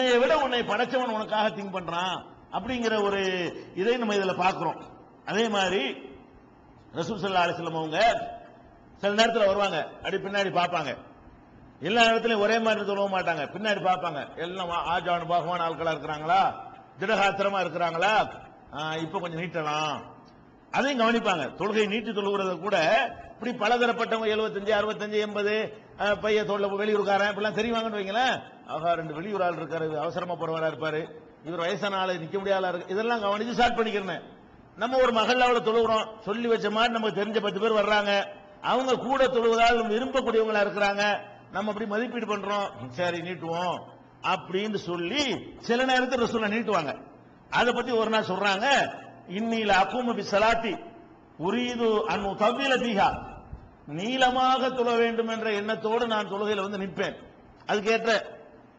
உன்னைய விட உன்னை படைச்சவன் உனக்காக திங்க் பண்றான் அப்படிங்கிற ஒரு இதை நம்ம இதுல பாக்குறோம். அதே மாதிரி ரசூல் சல்லா அலிஸ்லம் அவங்க சில நேரத்தில் வருவாங்க. அப்படி பின்னாடி பார்ப்பாங்க. எல்லா இடத்துலயும் ஒரே மாதிரி சொல்ல மாட்டாங்க. பின்னாடி பார்ப்பாங்க. எல்லாம் ஆஜான் பாகவான் ஆட்களா இருக்கிறாங்களா? திடகாத்திரமா இருக்கிறாங்களா? இப்ப கொஞ்சம் நீட்டலாம். அதையும் கவனிப்பாங்க. தொழுகை நீட்டி தொழுகிறத கூட இப்படி பலதரப்பட்டவங்க எழுபத்தஞ்சு அறுபத்தஞ்சு எண்பது பைய தொழில வெளியூருக்காரன் இப்படிலாம் தெரிவாங்கன்னு வைங்களேன். ஆகா ரெண்டு வெளியூர் ஆள் இருக்காரு அவசரமா போறவரா இருப்பாரு. இவர் வயசான ஆளு நிக்க முடியாத இருக்கு. இதெல்லாம் கவனிச்சு ஸ்டார்ட் பண்ணிக்கிறேன் நம்ம ஒரு மகல்லாவில் தொழுகிறோம் சொல்லி வச்ச மாதிரி நமக்கு தெரிஞ்ச பத்து பேர் வர்றாங்க. அவங்க கூட தொழுவதால் விரும்பக்கூடியவங்களா இருக்கிறாங்க. நம்ம அப்படி மதிப்பீடு பண்றோம். சரி நீட்டுவோம் அப்படின்னு சொல்லி சில நேரத்தில் ரசூல நீட்டுவாங்க. அதை பத்தி ஒரு நாள் சொல்றாங்க. இன்னில அக்கும பி சலாத்தி அன்பு அன்னு தவ்வில நீளமாக தொழ வேண்டும் என்ற எண்ணத்தோடு நான் தொழுகையில் வந்து நிற்பேன். அதுக்கேற்ற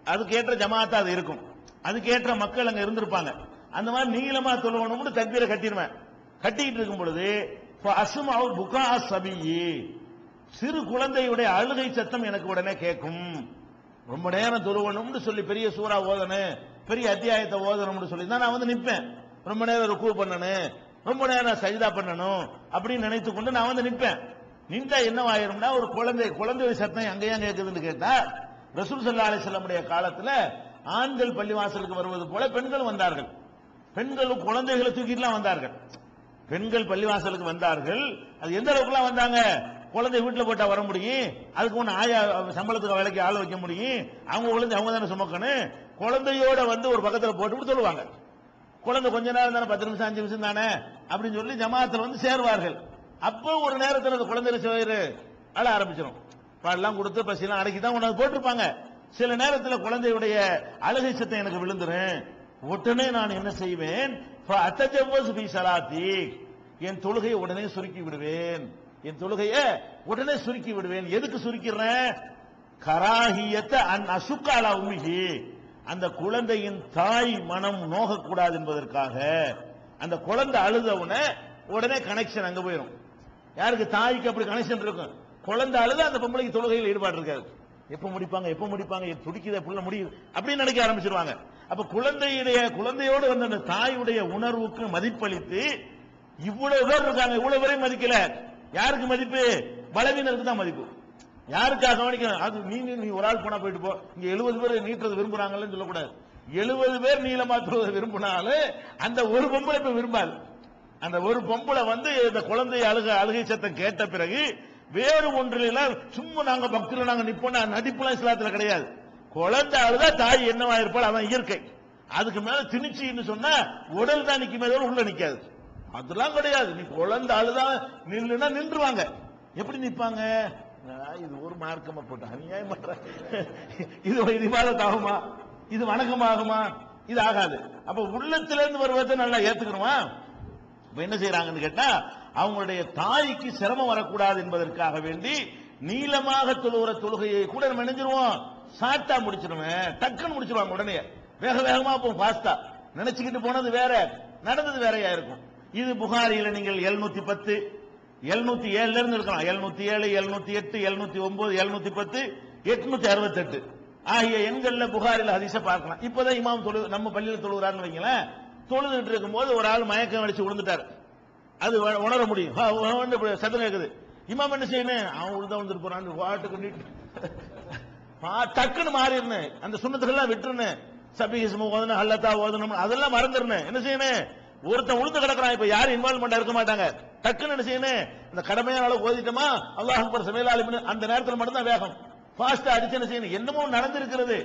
அதுக்கேற்ற ஜமாத்தா அது இருக்கும். அதுக்கேற்ற மக்கள் அங்க இருந்திருப்பாங்க. அந்த மாதிரி நீளமா தொழுவணும்னு தக்பீரை கட்டிடுவேன். கட்டிக்கிட்டு இருக்கும் பொழுது அசும் அவர் புகா சபியி. சிறு குழந்தையுடைய அழுகை சத்தம் எனக்கு உடனே கேட்கும். ரொம்ப நேரம் தொழுவணும்னு சொல்லி பெரிய சூறா ஓதனு பெரிய அத்தியாயத்தை ஓதணும்னு சொல்லி தான் நான் வந்து நிற்பேன் ரொம்ப நேரம் ருக்கு பண்ணணும் ரொம்ப நேரம் சஜிதா பண்ணணும் அப்படின்னு நினைத்து கொண்டு நான் வந்து நிற்பேன் நின்றா என்னவாயிரும்னா ஒரு குழந்தை குழந்தை சத்தம் அங்கேயா கேட்குதுன்னு கேட்டா ரசூல் சல்லா அலிஸ்லமுடைய காலத்தில் ஆண்கள் பள்ளிவாசலுக்கு வருவது போல பெண்கள் வந்தார்கள். பெண்களும் குழந்தைகளை தூக்கிட்டுலாம் வந்தார்கள். பெண்கள் பள்ளிவாசலுக்கு வந்தார்கள். அது எந்த அளவுக்குலாம் வந்தாங்க? குழந்தை வீட்டில் போட்டா வர முடியும். அதுக்கு முன்னே ஆயா சம்பளத்துக்கு வேலைக்கு ஆள் வைக்க முடியும். அவங்க குழந்தை அவங்க தானே சுமக்கணும். குழந்தையோட வந்து ஒரு பக்கத்தில் போட்டு சொல்லுவாங்க. குழந்தை கொஞ்ச நேரம் தானே பத்து நிமிஷம் அஞ்சு நிமிஷம் தானே அப்படின்னு சொல்லி ஜமாத்தில் வந்து சேருவார்கள். அப்போ ஒரு நேரத்தில் அந்த குழந்தை சேரு. அழ ஆரம்பிச்சிடும் பாடெல்லாம் கொடுத்து பசியெல்லாம் அடக்கி தான் உனக்கு போட்டிருப்பாங்க. சில நேரத்தில் குழந்தையுடைய அழுகை சத்தம் எனக்கு விழுந்துரும். உடனே நான் என்ன செய்வேன்? சலாத்தி என் தொழுகையை உடனே சுருக்கி விடுவேன். என் தொழுகையை உடனே சுருக்கி விடுவேன். எதுக்கு சுருக்கிறேன்? கராகியத்தை அன் அசுக்காலா உமிகி அந்த குழந்தையின் தாய் மனம் நோகக்கூடாது என்பதற்காக அந்த குழந்தை அழுதவுன உடனே கனெக்ஷன் அங்க போயிடும் யாருக்கு? தாய்க்கு அப்படி கனெக்ஷன் இருக்கும். குழந்தை அழுது அந்த பொம்பளைக்கு தொழுகையில் ஈடுபாடு இருக்காது. எப்ப முடிப்பாங்க எப்ப முடிப்பாங்க துடிக்குது புள்ள முடியுது அப்படின்னு நினைக்க ஆரம்பிச்சிருவாங்க. அப்ப குழந்தையுடைய குழந்தையோடு வந்த அந்த தாயுடைய உணர்வுக்கு மதிப்பளித்து இவ்வளவு பேர் இருக்காங்க இவ்வளவு பேரையும் மதிக்கல. யாருக்கு மதிப்பு? பலவீனருக்கு தான் மதிப்பு. யாருக்காக கவனிக்கணும்? அது நீ நீ ஒரு ஆள் போனா போயிட்டு போ. இங்க எழுபது பேர் நீட்டுறது விரும்புறாங்கன்னு சொல்லக்கூடாது. எழுபது பேர் நீளமாற்றுவது விரும்பினாலும் அந்த ஒரு பொம்பளை இப்ப விரும்பாது. அந்த ஒரு பொம்பளை வந்து இந்த குழந்தை அழுக அழுகை சத்தம் கேட்ட பிறகு வேறு ஒன்றில சும்மா நாங்க பக்தியில நாங்க நிப்போம். நடிப்புலாம் இஸ்லாத்துல கிடையாது. குழந்தை அழுதா தாய் என்னவா இருப்பாள்? அவன் இயற்கை. அதுக்கு மேல திணிச்சின்னு சொன்னா உடல் தான் நிக்குமே. தவிர உள்ள நிக்காது. அதெல்லாம் கிடையாது. நீ குழந்தை அழுதா நில்லுன்னா நின்றுவாங்க. எப்படி நிப்பாங்க? இது ஒரு மார்க்கமா போட்டு அநியாயம் பண்ற. இது இது இபாதத் ஆகுமா இது வணக்கமாகுமா? இது ஆகாது. அப்ப உள்ளத்திலிருந்து வருவதை நல்லா ஏத்துக்கணுமா? இப்ப என்ன செய்யறாங்கன்னு கேட்டா அவங்களுடைய தாய்க்கு சிரமம் வரக்கூடாது என்பதற்காக வேண்டி நீளமாக தொழுகிற தொழுகையை கூட நம்ம நினைஞ்சிருவோம் சாட்டா முடிச்சிருவேன் டக்குன்னு முடிச்சிருவாங்க உடனே. வேக வேகமா போகும் பாஸ்தா நினைச்சுக்கிட்டு போனது வேற நடந்தது வேறையா இருக்கும். இது புகாரியில நீங்கள் எழுநூத்தி பத்து எழுநூத்தி ஏழுல இருந்து இருக்கலாம். எழுநூத்தி ஏழு எழுநூத்தி எட்டு எழுநூத்தி ஒன்பது எழுநூத்தி பத்து எட்நூத்தி அறுபத்தெட்டு. ஆகிய எண்கள்ல புகாரில அதிச பார்க்கலாம். இப்பதான் இமாம் தொழு நம்ம பள்ளியில் தொழுகிறான்னு வைங்களேன். தொழுதுட்டு இருக்கும்போது ஒரு ஆள் மயக்கம் அடிச்சு விழுந்துட்டாரு. அது உணர முடியும். ஆ, சத்தம் கேக்குது. இமாம் என்ன செய்யணும் அவன் உழுத வந்துட்டு போறான். வாட்டுக்கு நீட்டு டக்குன்னு மாறிடுனேன் அந்த சுண்ணத்துக்கெல்லாம் விட்டுருனேன். சபிகிஸ்மு ஓதணும் அல்லத்தா ஓதணும் அதெல்லாம் மறந்துருனேன் என்ன செய்யணும் ஒருத்தன் உளுந்து கிடக்குறான். இப்ப யாரும் இன்வால்மெண்ட் இருக்க மாட்டாங்க. டக்குன்னு என்ன செய்யணும் இந்த கடமையான அளவு ஓதிட்டோமா? அல்லாஹ் அக்பர் சமையலாளிமனு அந்த நேரத்தில் மட்டும்தான் வேகம். ஃபாஸ்டா அடிச்சு என்ன செய்யணும்? என்னமோ நடந்திருக்கிறது.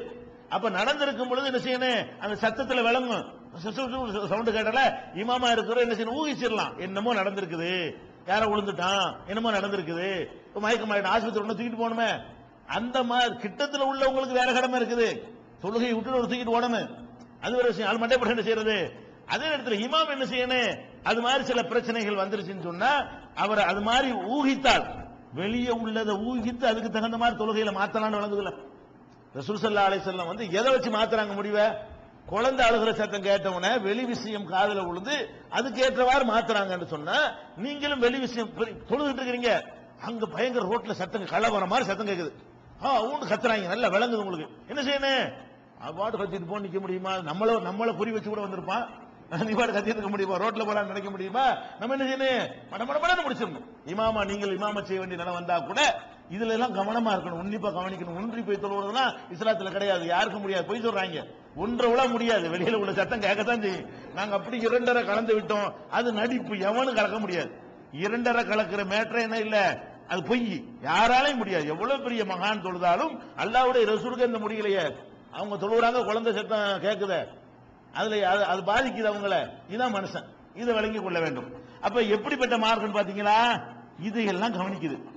அப்ப நடந்திருக்கும் பொழுது என்ன செய்யணும் அந்த சத்தத்துல விளங்கும். சவுண்ட் கேட்டல இமாமா இருக்கிற என்ன செய்யணும் ஊகிச்சிடலாம். என்னமோ நடந்திருக்குது. யாரோ விழுந்துட்டான் என்னமோ நடந்திருக்குது. இப்ப மயக்கம் ஆயிடும் ஆஸ்பத்திரி ஒண்ணு தூக்கிட்டு போகணுமே. அந்த மாதிரி கிட்டத்துல உள்ளவங்களுக்கு வேற கடமை இருக்குது. தொழுகையை விட்டு ஒரு தூக்கிட்டு ஓடணும் அது ஒரு விஷயம். அது மண்டே என்ன செய்யறது? அதே நேரத்தில் இமாம் என்ன செய்யணும்? அது மாதிரி சில பிரச்சனைகள் வந்துருச்சுன்னு சொன்னா அவர் அது மாதிரி ஊகித்தால் வெளியே உள்ளதை ஊகித்து அதுக்கு தகுந்த மாதிரி தொழுகையில மாத்தலாம்னு வழங்குதுல ரசூல் ஸல்லல்லாஹு அலைஹி வந்து எதை வச்சு மாத்துறாங்க முடிவை? குழந்தை அழுகிற சத்தம் கேட்டவுடனே வெளி விஷயம் காதுல விழுந்து அதுக்கு ஏற்றவாறு மாத்துறாங்கன்னு சொன்னா நீங்களும் வெளி விஷயம் தொழுதுட்டு இருக்கிறீங்க. அங்க பயங்கர ரோட்ல சத்தம் கலவர மாதிரி சத்தம் கேக்குது. ஆ ஊண்டு கத்துறாங்க நல்லா விளங்குது உங்களுக்கு. என்ன செய்யணும் பாட்டு கத்திட்டு போ நிக்க முடியுமா? நம்மள நம்மள குறி வச்சு கூட வந்திருப்பான். நீ பாட்டு கத்திட்டு இருக்க முடியுமா? ரோட்ல போலாம் நினைக்க முடியுமா? நம்ம என்ன செய்யணும் மட மட மடன்னு முடிச்சிடணும். இமாமா நீங்கள் இமாமா செய்ய வேண்டிய நிலம் வந்தா கூட இதுல எல்லாம் கவனமா இருக்கணும். உன்னிப்பா கவனிக்கணும். ஒன்றி போய் தொழுவதுனா இஸ்லாத்துல கிடையாது. யாருக்கும் முடியாது. போய் சொல்றாங்க. ஒன்றை விட முடியாது. வெளியில உள்ள சத்தம் கேட்கத்தான் செய்யும். நாங்க அப்படி இரண்டரை கலந்து விட்டோம். அது நடிப்பு. எவனும் கலக்க முடியாது. இரண்டரை கலக்கிற மேட்ரு என்ன இல்ல? அது பொய். யாராலையும் முடியாது. எவ்வளவு பெரிய மகான் தொழுதாலும் அல்லாவுடைய ரசூலுக்கு இந்த முடியலையே. அவங்க தொழுகிறாங்க குழந்தை சத்தம் கேட்குத அதுல அது அது பாதிக்குது அவங்கள. இதான் மனுஷன். இதை விளங்கி கொள்ள வேண்டும். அப்ப எப்படிப்பட்ட மார்க்கம் பாத்தீங்களா? இதையெல்லாம் கவனிக்குது.